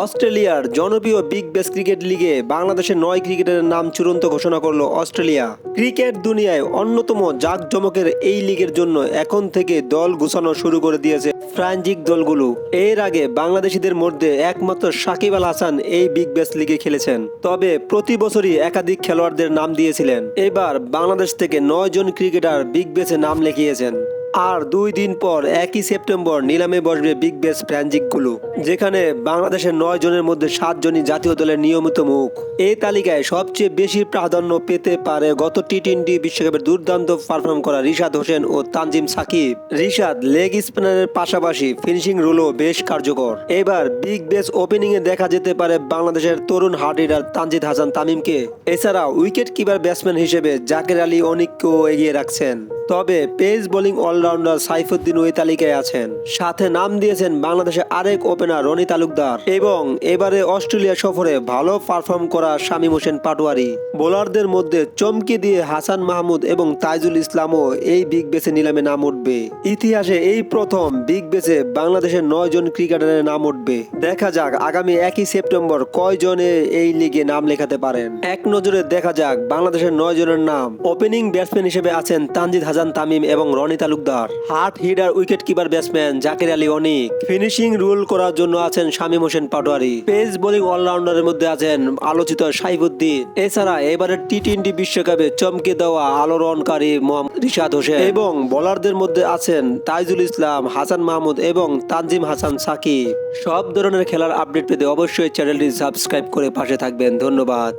অস্ট্রেলিয়ার জনপ্রিয় big base cricket লিগে বাংলাদেশের নয় ক্রিকেটারের নাম চূড়ান্ত ঘোষণা করল অস্ট্রেলিয়া। ক্রিকেট দুনিয়ায় অন্যতম জাঁকজমকের এই লিগের জন্য এখন থেকে দল গুছানো শুরু করে দিয়েছে ফ্রাঞ্জিক দলগুলো। এর আগে বাংলাদেশিদের মধ্যে একমাত্র সাকিব আল হাসান এই বিগ বেস লিগে খেলেছেন। তবে প্রতি বছরই একাধিক খেলোয়াড়দের নাম দিয়েছিলেন। এবার বাংলাদেশ থেকে নয় জন ক্রিকেটার বিগ ব্যাশে নাম লিখিয়েছেন। আর দুই দিন পর একই সেপ্টেম্বর নিলামে বসবে বিগ ব্যাশ ফ্র্যাঞ্চিকগুলো যেখানে বাংলাদেশের নয় জনের মধ্যে সাত জনই জাতীয় দলের নিয়মিত মুখ। এই তালিকায় সবচেয়ে বেশি প্রাধান্য পেতে পারে গত টি টোয়েন্টি বিশ্বকাপের দুর্দান্ত পারফর্ম করা রিশাদ হোসেন ও তানজিম সাকিব। রিশাদ লেগ স্পিনারের পাশাপাশি ফিনিশিং রোলও বেশ কার্যকর। এবার বিগ ব্যাশ ওপেনিং এ দেখা যেতে পারে বাংলাদেশের তরুণ হার্ড হিটার তানজিদ হাসান তামিমকে। এছাড়া উইকেট কিপার ব্যাটসম্যান হিসেবে জাকের আলী অনিককেও এগিয়ে রাখছেন। তবে পেস বোলিং অলরাউন্ডার সাইফুদ্দিন ওই তালিকায় আছেন। সাথে নাম দিয়েছেন বাংলাদেশের আরেক ওপেনার রনি তালুকদার। এবং এবারে অস্ট্রেলিয়া সফরে ভালো পারফর্ম করা শামীম হোসেন পাটোয়ারি। বোলারদের মধ্যে চমকে দিয়ে হাসান মাহমুদ এবং তাইজুল ইসলামও এই বিগ বেসে নিলামে নাম উঠবে। ইতিহাসে এই প্রথম বিগ বেসে বাংলাদেশের নয় জন ক্রিকেটারের নাম উঠবে। দেখা যাক আগামী একই সেপ্টেম্বর কয়জনে এই লিগে নাম লেখাতে পারেন। এক নজরে দেখা যাক বাংলাদেশের নয় জনের নাম। ওপেনিং ব্যাটসম্যান হিসেবে আছেন তানজিদ হাসান তামিম এবং Rony Talukdar. Hard hitter wicket keeper batsman Zakir Ali Anik. Finishing role করার জন্য আছেন শামীম হোসেন পাটোয়ারি। পেস বোলিং অলরাউন্ডারের মধ্যে আছেন আলোচিত সাইফুদ্দিন। এছাড়া এবারের টি টোয়েন্টি বিশ্বকাপে চমকে দেওয়া আলোড়নকারী মোহাম্মদ রিশাদ হোসেন। এবং বোলারদের মধ্যে আছেন তাইজুল ইসলাম, হাসান মাহমুদ এবং তানজিম হাসান সাকিব। সব ধরনের খেলার আপডেট পেতে অবশ্যই চ্যানেলটি সাবস্ক্রাইব করে পাশে থাকবেন। ধন্যবাদ।